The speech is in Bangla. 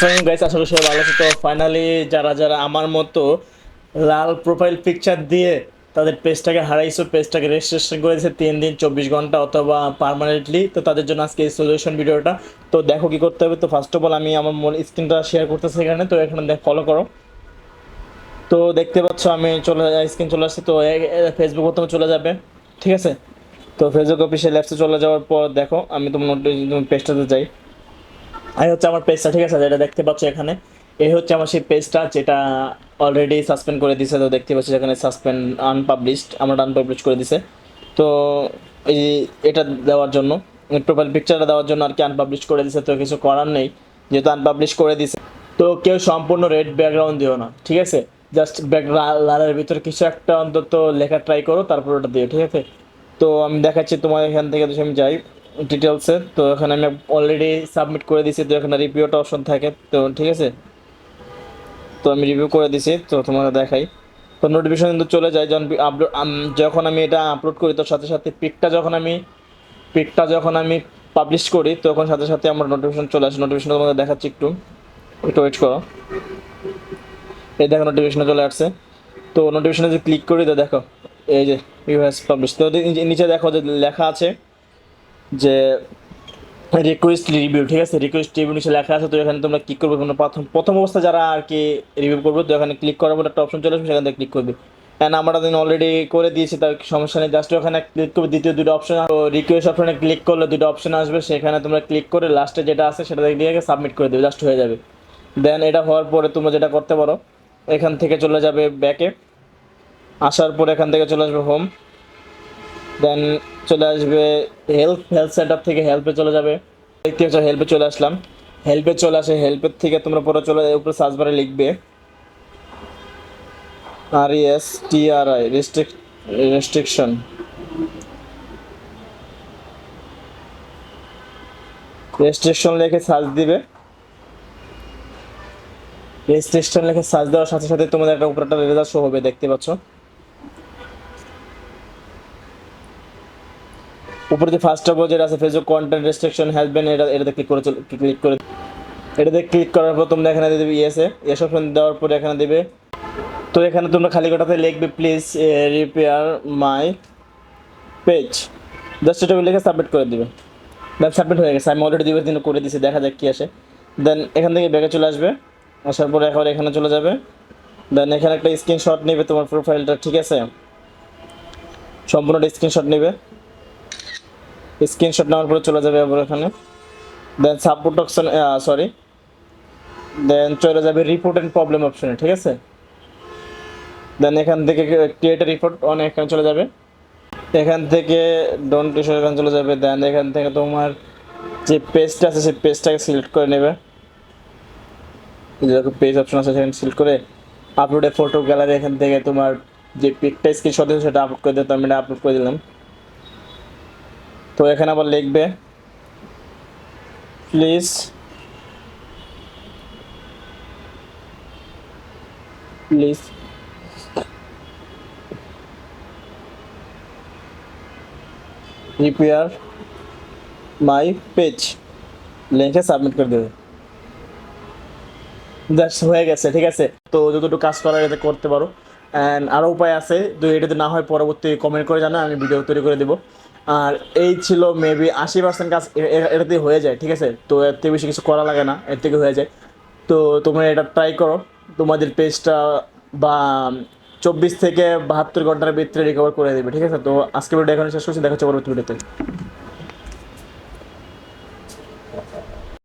আসসালামু গাইস করি সবাই ভালো আছে। তো ফাইনালি যারা যারা আমার মতো লাল প্রোফাইল পিকচার দিয়ে তাদের পেজটাকে হারাইছো পেজটাকে রেজিস্ট্রেশন করে দিয়েছে, তিন দিন, চব্বিশ ঘণ্টা অথবা পার্মানেন্টলি তো তাদের জন্য আজকে এই সলিউশন ভিডিওটা তো দেখো কি করতে হবে। তো ফার্স্ট অফ অল আমি আমার স্ক্রিনটা শেয়ার করতেছি এখানে। তো এখানে দেখ ফলো করো। তো দেখতে পাচ্ছ, আমি চলে স্ক্রিন চলে আসছে। তো ফেসবুক প্রথমে চলে যাবে। ঠিক আছে? তো ফেসবুক অফিসিয়াল অ্যাপসে চলে যাওয়ার পর দেখো, আমি তোমার পেজটাতে যাই। এই হচ্ছে আমার পেজটা ঠিক আছে? যেটা দেখতে পাচ্ছ এখানে। এই হচ্ছে আমার সেই পেজটা যেটা অলরেডি সাসপেন্ড করে দিছে। তো দেখতে পাচ্ছি এখানে সাসপেন্ড আনপাবলিশড আমার আনপাবলিশ করে দিছে। তো এই এটা দেওয়ার জন্য প্রোফাইল পিকচারটা দেওয়ার জন্য আর কি আনপাবলিশ করে দিছে। তো কিছু করার নেই, যেহেতু আনপাবলিশ করে দিছে। তো কেউ সম্পূর্ণ রেড ব্যাকগ্রাউন্ড দিও না, ঠিক আছে? জাস্ট ব্যাক লালের ভিতরে কিছু একটা অন্তত লেখা ট্রাই করো, তারপর ওটা দিও, ঠিক আছে? তো আমি দেখাচ্ছি তোমার এখান থেকে আমি যাই। ডিটেলসে তো এখানে আমি অলরেডি সাবমিট করে দিয়েছি তো এখানে রিভিউটা অপশন থাকে, তো ঠিক আছে? তো আমি রিভিউ করে দিছি, তো তোমাকে দেখাই। তো নোটিফিকেশন কিন্তু চলে যায়, যখন আপলোড যখন আমি এটা আপলোড করি, তো সাথে সাথে পিকটা যখন আমি পিকটা যখন আমি পাবলিশ করি, তখন সাথে সাথে আমার নোটিফিকেশন চলে আসে। নোটিফিকেশন তোমাকে দেখাচ্ছি একটু একটু ওয়েট করো। এই দেখো নোটিফিকেশন চলে আসছে। তো নোটিফিকেশনে যদি ক্লিক করি, তো দেখো, এই যে ইউ হ্যাজ পাবলিশ তো নিচে- নিচে দেখো যে লেখা আছে যে রিকোয়েস্ট রিভিউ ঠিক আছে? রিকোয়েস্ট রিভিউ নিচে লেখা আছে, তো এখানে তোমরা ক্লিক করবে তোমরা প্রথম প্রথম অবস্থা যারা আর কি রিভিউ করবে, তো এখানে ক্লিক করার পর একটা অপশন চলে আসবে, সেখান থেকে ক্লিক করবে। অ্যান্ড আমরা দিন অলরেডি করে দিয়েছি, তার সমস্যা নেই জাস্ট ওখানে ক্লিক করবে, দ্বিতীয় দুটো অপশন তো রিকোয়েস্ট অপশনে ক্লিক করলে দুটো অপশন আসবে, সেখানে তোমরা ক্লিক করে লাস্টে যেটা আছে, সেটা দিয়ে সাবমিট করে দেবে জাস্ট হয়ে যাবে। দেন এটা হওয়ার পরে তোমরা যেটা করতে পারো, এখান থেকে চলে যাবে ব্যাকে আসার পর এখান থেকে চলে আসবে হোম দেন চলে আসবে হেলথ হেলথ আপ থেকে হেল্পে চলে যাবে। দেখতে পাচ্ছ হেল্পে চলে আসলাম। হেল্পে চলে আসে হেল্পের থেকে তোমরা পরে চলে, উপরে সার্চ বারে লিখবে। R S T R I restriction restriction লিখে সার্চ দিবে। রেজিস্ট্রেশন লিখে সার্চ দেওয়ার সাথে সাথে তোমাদের একটা উপরে একটা রেজাল্ট শো হবে, দেখতে পাচ্ছ? উপরে যে ফার্স্ট অফ অল যেটা আছে Facebook content restriction has been এটা এটাতে ক্লিক করে ক্লিক করে এটাতে ক্লিক করার পর তোমরা এখানে দেবে ইয়েসে ইয়েস অপশন দেওয়ার পরে এখানে দেবে। তো এখানে তোমরা খালি কটাতে লিখবে please repair my page just এটা লিখে সাবমিট করে দিবে। দেন সাবমিট হয়ে গেছে। আমি অলরেডি দুই দিন করে দিয়েছি দেখা যাক কী আসে। দেন এখান থেকে ব্যাগে চলে আসবে। আসার পরে একবার এখানে চলে যাবে। দেন এখানে একটা স্ক্রিনশট নেবে তোমার প্রোফাইলটা ঠিক আছে? সম্পূর্ণ স্ক্রিনশট নেবে। স্ক্রিনশট নেওয়ার পরে চলে যাবে আবার এখানে। Then support option sorry then চলে যাবে রিপোর্ট অ্যান্ড প্রবলেম অপশনে ঠিক আছে? দেন এখান থেকে ক্রিয়েট রিপোর্ট অন এখানে চলে যাবে। এখান থেকে ডোন্ট ইস্যু এখানে চলে যাবে। দেন এখান থেকে তোমার যে পেজটা আছে, সেই পেজটাকে সিলেক্ট করে নেবে। যেরকম পেজ অপশন আছে, সেখানে সিলেক্ট করে আপলোডে ফটো গ্যালারি এখান থেকে তোমার যে পিকটা স্ক্রিনশট আছে সেটা আপলোড করে দিতে আমি এটা আপলোড করে দিলাম। তো এখানে আবার লিখবে please please repair my page লিঙ্কে সাবমিট করে দেবে। দ্যাটস হয়ে গেছে, ঠিক আছে? তো যতটুকু কাজ করার এতে করতে পারো। অ্যান্ড আরও উপায় আছে তো এটাতে না হয়, পরবর্তী কমেন্ট করে জানা আমি ভিডিও তৈরি করে দেবো। আর এই ছিল মেবি আশি পার্সেন্ট কাজ এটাতে হয়ে যায়, ঠিক আছে? তো এর থেকে বেশি কিছু করা লাগে না, এর থেকে হয়ে যায়। তো তোমরা এটা ট্রাই করো। তোমাদের পেজটা বা চব্বিশ থেকে বাহাত্তর ঘণ্টার ভিতরে রিকভার করে দেবে, ঠিক আছে? তো আজকে ভিডিও এখানে শেষ করছি, দেখা হচ্ছে পরবর্তী ভিডিওতে